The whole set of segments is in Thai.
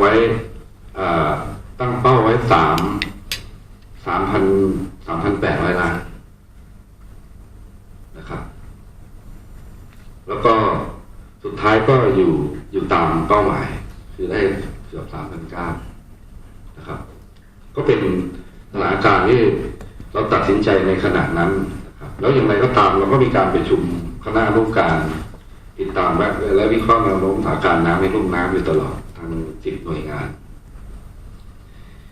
ไว้ตั้งเป้าไว้สามสามพันสามพันแปดร้อยล้านนะครับ แล้วก็สุดท้ายก็อยู่อยู่ตามเป้าหมาย คือได้เกือบสามพันเก้านะครับ ก็เป็นสถานการณ์ที่เราตัดสินใจในขณะนั้นนะครับ แล้วอย่างไรก็ตามเราก็มีการประชุมคณะรูปการ ติดตามและและวิเคราะห์แนวโน้มสถานการณ์น้ำในลุ่มน้ำอยู่ตลอดทางสิบหน่วยงาน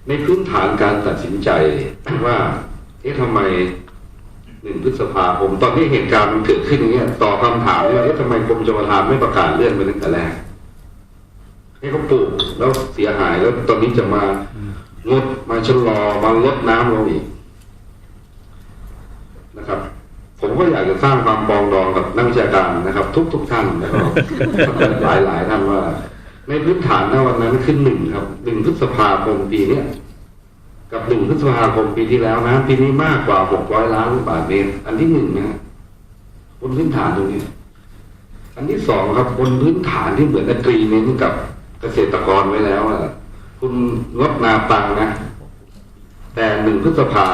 ในพื้นฐานการตัดสินใจว่าเอ๊ะทำไมหนึ่งพฤษภาคมตอนที่เหตุการณ์มันเกิดขึ้นอย่างเงี้ยต่อคำถามว่าเอ๊ะทำไมกรมชลประทานไม่ประกาศเลื่อนไปตั้งแต่แรกให้เขาปลูกแล้วเสียหายแล้วตอนนี้จะมางดมาชะลอมาลดน้ำลงอีกนะครับ ผมก็อยากจะสร้างความปรองดองกับนักวิชาการนะครับ ทุกทุกๆท่านแล้วก็หลายหลายๆท่านว่า ในพื้นฐานณวันนั้นขึ้นหนึ่งครับหนึ่งพฤษภาคมปีเนี้ยกับหนึ่งพฤษภาคมปีที่แล้วนะปีนี้มากกว่าหกร้อยล้านลูกบาศก์เมตรอันที่หนึ่งนะบนพื้นฐานตรงนี้ อันที่สองครับบนพื้นฐานที่เหมือนนักตรีเน้นกับเกษตรกรไว้แล้วอะคุณงดนาปังนะแต่หนึ่งพฤษภา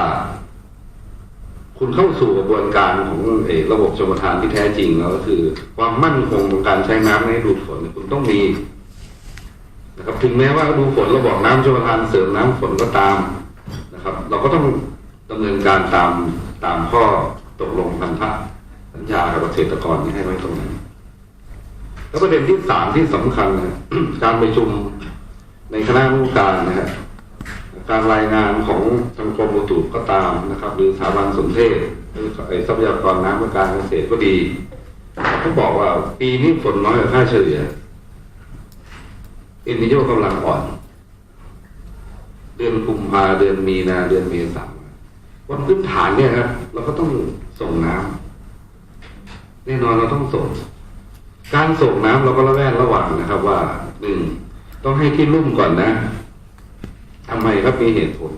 คุณเข้าสู่กระบวนการของอระบบชมทานที่แท้จริงแล้วก็คือ ความมั่นคงของการใช้น้ำในฤดูฝนคุณต้องมีนะครับถึงแม้ว่าฤดูฝนเราบอกน้ำชมทานเสริมน้ำฝนก็ตามนะครับ เราก็ต้องดำเนินการตามตามข้อตกลงพันธสัญญากับเกษตรกรที่ให้ไว้ตรงนั้นแล้วประเด็นที่สามที่สำคัญนะการประชุมในคณะผู้การนะครับ การรายงานของทางกรมอุตุก็ตามนะครับ หรือสถาบันสนเทศหรือไอ้ทรัพยากรน้ำเพื่อการเกษตรก็ดีเขาบอกว่าปีนี้ฝนน้อยกว่าค่าเฉลี่ยเอ็นนิโยกำลังอ่อน เดือนกุมภาเดือนมีนาเดือนเมษาวันพื้นฐานเนี่ยครับเราก็ต้องส่งน้ำแน่นอนเราต้องส่ง การส่งน้ำเราก็ระแวดระวังนะครับว่าหนึ่งต้องให้ที่ลุ่มก่อนนะ ทำไมครับมีเหตุผล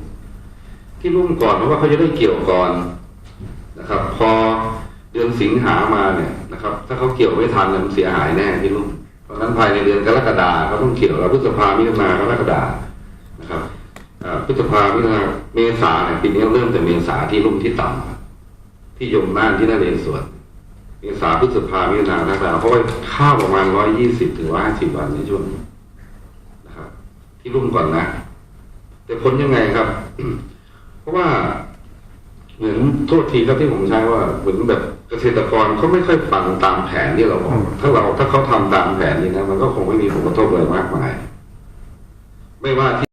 ที่ลุ่มก่อนเพราะว่าเขาจะได้เกี่ยวก่อนนะครับ พอเดือนสิงหามาเนี่ยนะครับ ถ้าเขาเกี่ยวไม่ทันเนี่ยมันเสียหายแน่ที่ลุ่มเพราะฉะนั้นภายในเดือนกรกฎาเขาต้องเกี่ยวแล้วพฤษภามิถุนากรกฎานะครับพฤษภามิถุนาเมษาเนี่ยปีนี้เริ่มแต่เมษาที่ลุ่มที่ต่ำที่ยมน่านที่นเรศวรเมษาพฤษภามิถุนากรกฎาเพราะว่าข้าวประมาณร้อยยี่สิบถึงร้อยห้าสิบวันในช่วงนี้นะครับ ที่รุ่มก่อนนะ แต่ผลยังไงครับ เพราะว่าเหมือนโทษทีครับที่ผมใช้ว่าเหมือนแบบเกษตรกรเขาไม่ค่อยฟังตามแผนที่เราบอกถ้าเราถ้าเขาทำตามแผนนี้นะมันก็คงไม่มีผลกระทบอะไรมากมาย ไม่ว่าที่